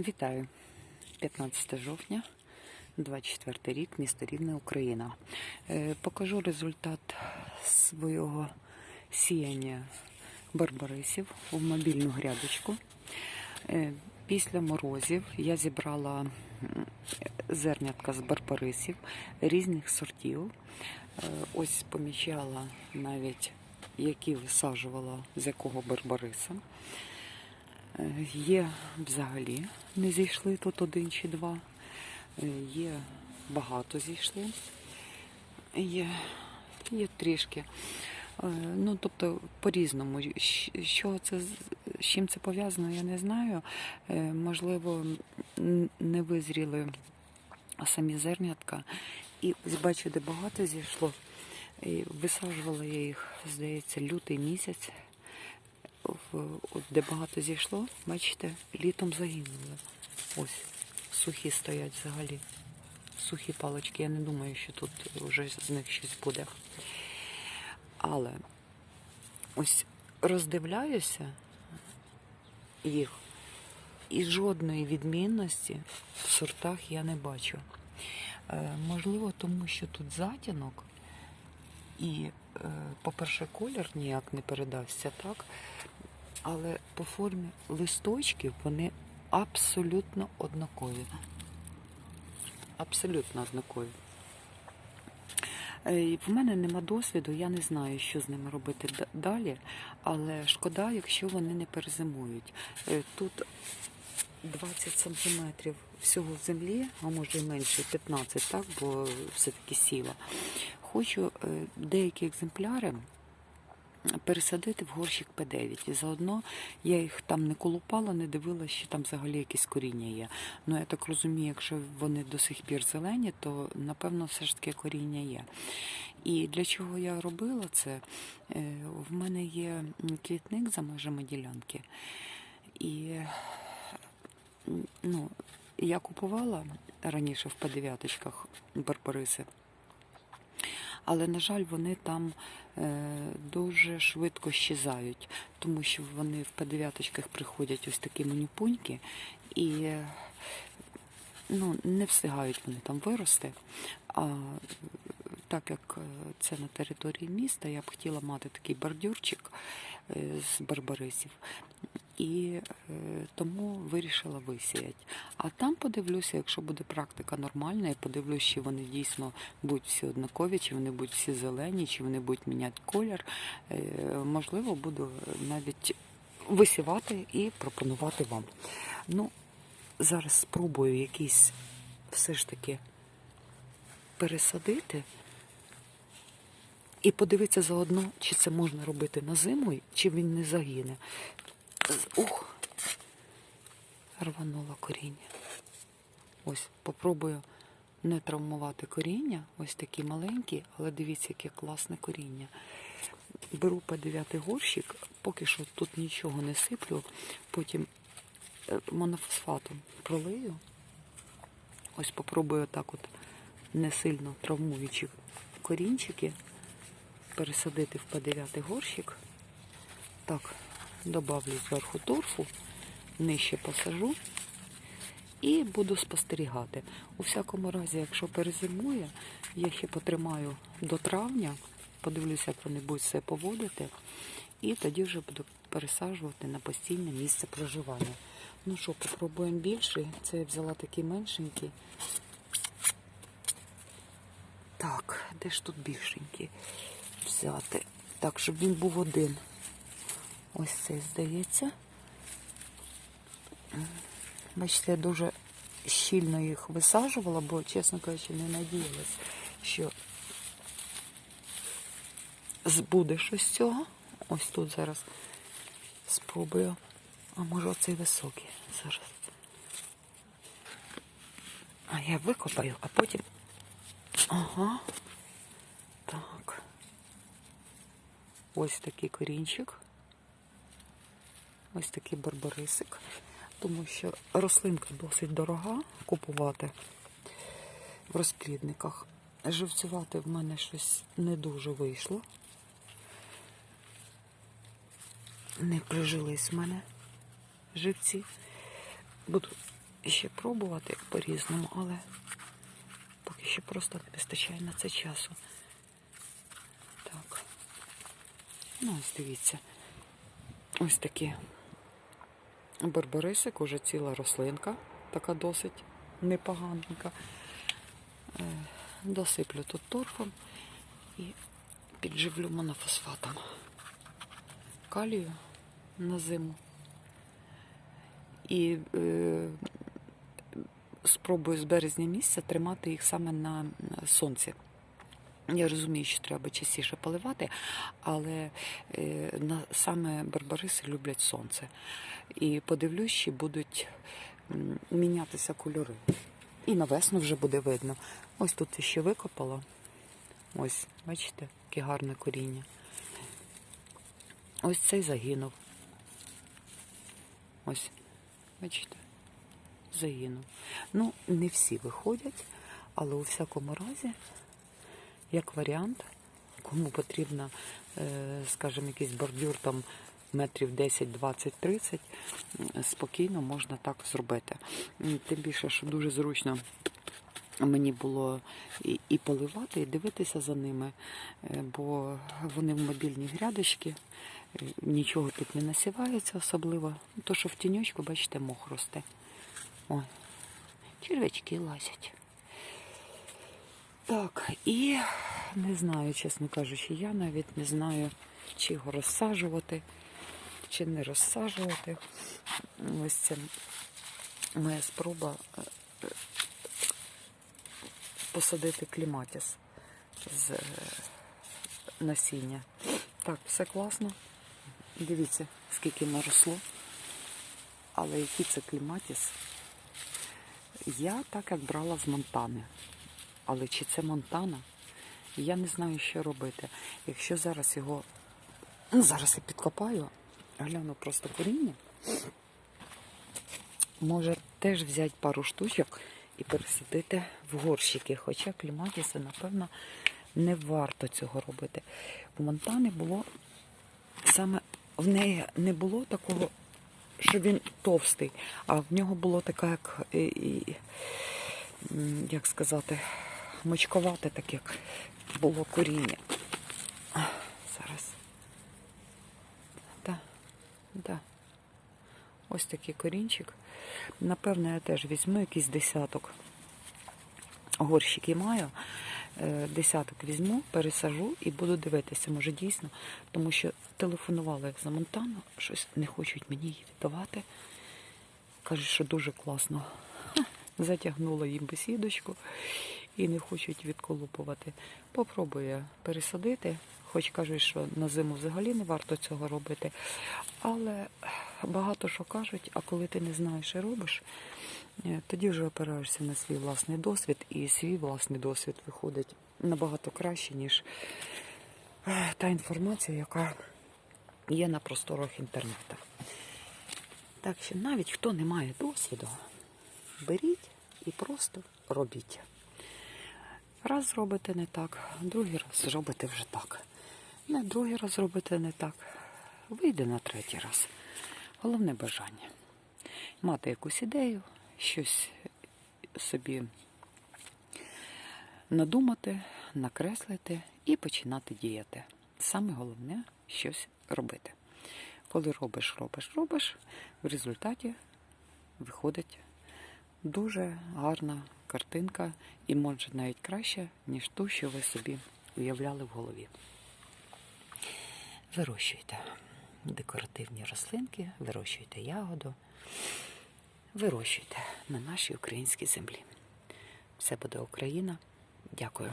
Вітаю! 15 жовтня, 24 рік, місто Рівне, Україна. Е, Покажу результат свого сіяння барбарисів в мобільну грядочку. Е, Після морозів я зібрала зернятка з барбарисів різних сортів. Е, Ось помічала навіть, які висаджувала з якого барбариса. Е, Є взагалі не зійшли тут один чи два. Е, Є багато зійшли. Є, є трішки. Е, Ну, тобто, по-різному. Що це, з чим це пов'язано, я не знаю. Можливо, не визріли самі зернятка. І бачу, де багато зійшло. І висаджувала я їх, здається, лютий місяць в, от де багато зійшло, бачите, літом загинули. Ось, сухі стоять взагалі. Сухі палички. Я не думаю, що тут вже з них щось буде. Але ось роздивляюся їх, і жодної відмінності в сортах я не бачу. Е, можливо, тому що тут затінок, і, е, по-перше, колір ніяк не передасться, так? Але по формі листочків вони абсолютно однакові. Абсолютно однакові. Е, В мене нема досвіду, я не знаю, що з ними робити далі, але шкода, якщо вони не перезимують. Е, Тут 20 сантиметрів всього в землі, а може і менше 15, так, бо все-таки сіла. Хочу е, деякі екземпляри пересадити в горщик П9. І заодно я їх там не колупала, не дивилася, що там взагалі якесь коріння є. Ну я так розумію, якщо вони до сих пір зелені, то напевно все ж таки коріння є. І для чого я робила це? Е, В мене є квітник за межами ділянки. І ну, я купувала раніше в П9 барбариси. Але, на жаль, вони там е, дуже швидко щезають, тому що вони в П9 приходять ось такі манюпуньки і е, ну, не встигають вони там вирости. А так як е, це на території міста, я б хотіла мати такий бордюрчик з барбарисів. І е, тому вирішила висіяти. А там подивлюся, якщо буде практика нормальна, я подивлюся, чи вони дійсно будуть всі однакові, чи вони будуть всі зелені, чи вони будуть міняти колір. Е, можливо, буду навіть висівати і пропонувати вам. Ну, зараз спробую якийсь все ж таки пересадити. І подивитися заодно, чи це можна робити на зиму, чи він не загине. Ух, рванула коріння. Ось, попробую не травмувати коріння. Ось такі маленькі, але дивіться, яке класне коріння. Беру по 9 горщик, поки що тут нічого не сиплю, потім е, монофосфатом пролию. Ось попробую так от не сильно травмуючи корінчики пересадити в П9 горщик. Так, добавлю зверху торфу, нижче посажу і буду спостерігати. У всякому разі, якщо перезимує, я ще потримаю до травня, подивлюся, як вони будуть все поводити, і тоді вже буду пересаджувати на постійне місце проживання. Ну що, попробуємо більший. Це я взяла такий меншенький. Так, де ж тут більшенький взяти? Так, щоб він був один. Ось цей, здається. Бачите, я дуже щільно їх висаджувала, бо, чесно кажучи, не надіялась, що з- буде щось цього. Ось тут зараз спробую. А може оцей високий зараз. А я викопаю, а потім. Ага. Так. Ось такий корінчик. Ось такий барбарисик. Тому що рослинка досить дорога купувати в розплідниках. Живцювати в мене щось не дуже вийшло. Не прижились в мене живці. Буду ще пробувати по-різному, але поки що просто не вистачає на це часу. Так. Ну, ось дивіться. Ось такі барбарисик, уже ціла рослинка, така досить непоганенька. Е, Досиплю тут торфом і підживлю монофосфатом. Калію на зиму. І е, спробую з березня місяця тримати їх саме на сонці. Я розумію, що треба частіше поливати, але е, на, саме барбариси люблять сонце. І подивлюсь, чи будуть мінятися кольори. І на весну вже буде видно. Ось тут ще викопала. Ось, бачите, яке гарне коріння. Ось цей загинув. Ось, бачите, загинув. Ну, не всі виходять, але у всякому разі, як варіант, кому потрібно, е, скажімо, якийсь бордюр там метрів 10, 20, 30, спокійно можна так зробити. Тим більше, що дуже зручно мені було і, поливати, і дивитися за ними, е, бо вони в мобільні грядочки, е, нічого тут не насівається особливо. Ну, То, що в тіньочку, бачите, мох росте. Ой, червячки лазять. Так, і не знаю, чесно кажучи, я навіть не знаю, чи його розсаджувати, чи не розсаджувати. Ось це моя спроба е, посадити кліматіс з е, насіння. Так, все класно. Дивіться, скільки наросло. Але який це кліматіс? Я так як брала з Монтани. Але чи це Монтана? Я не знаю, що робити. Якщо зараз його. Ну, зараз я підкопаю, гляну просто коріння. Може теж взяти пару штучок і пересадити в горщики. Хоча кліматіса, напевно, не варто цього робити. У Монтани було саме в неї не було такого, що він товстий, а в нього було таке, як, як сказати, мочковате таке як було коріння. Зараз. Да, да. Ось такий корінчик. Напевно, я теж візьму якийсь десяток. Горщики маю. Е, Десяток візьму, пересажу і буду дивитися, може дійсно, тому що телефонувала за Монтану, щось не хочуть мені її віддавати. Кажуть, що дуже класно. Затягнула їм бесідочку і не хочуть відколупувати. Попробую пересадити, хоч кажуть, що на зиму взагалі не варто цього робити. Але багато що кажуть, а коли ти не знаєш і робиш, е, тоді вже опираєшся на свій власний досвід, і свій власний досвід виходить набагато краще, ніж е, та інформація, яка є на просторах інтернету. Так що навіть хто не має досвіду, беріть і просто робіть. Раз зробите не так, другий раз зробите вже так. Не другий раз зробите не так. Вийде на третій раз. Головне бажання. Мати якусь ідею, щось собі надумати, накреслити і починати діяти. Саме головне щось робити. Коли робиш, робиш, робиш, в результаті виходить дуже гарна картинка і може навіть краще, ніж ту, що ви собі уявляли в голові. Вирощуйте декоративні рослинки, вирощуйте ягоду, вирощуйте на нашій українській землі. Все буде Україна. Дякую.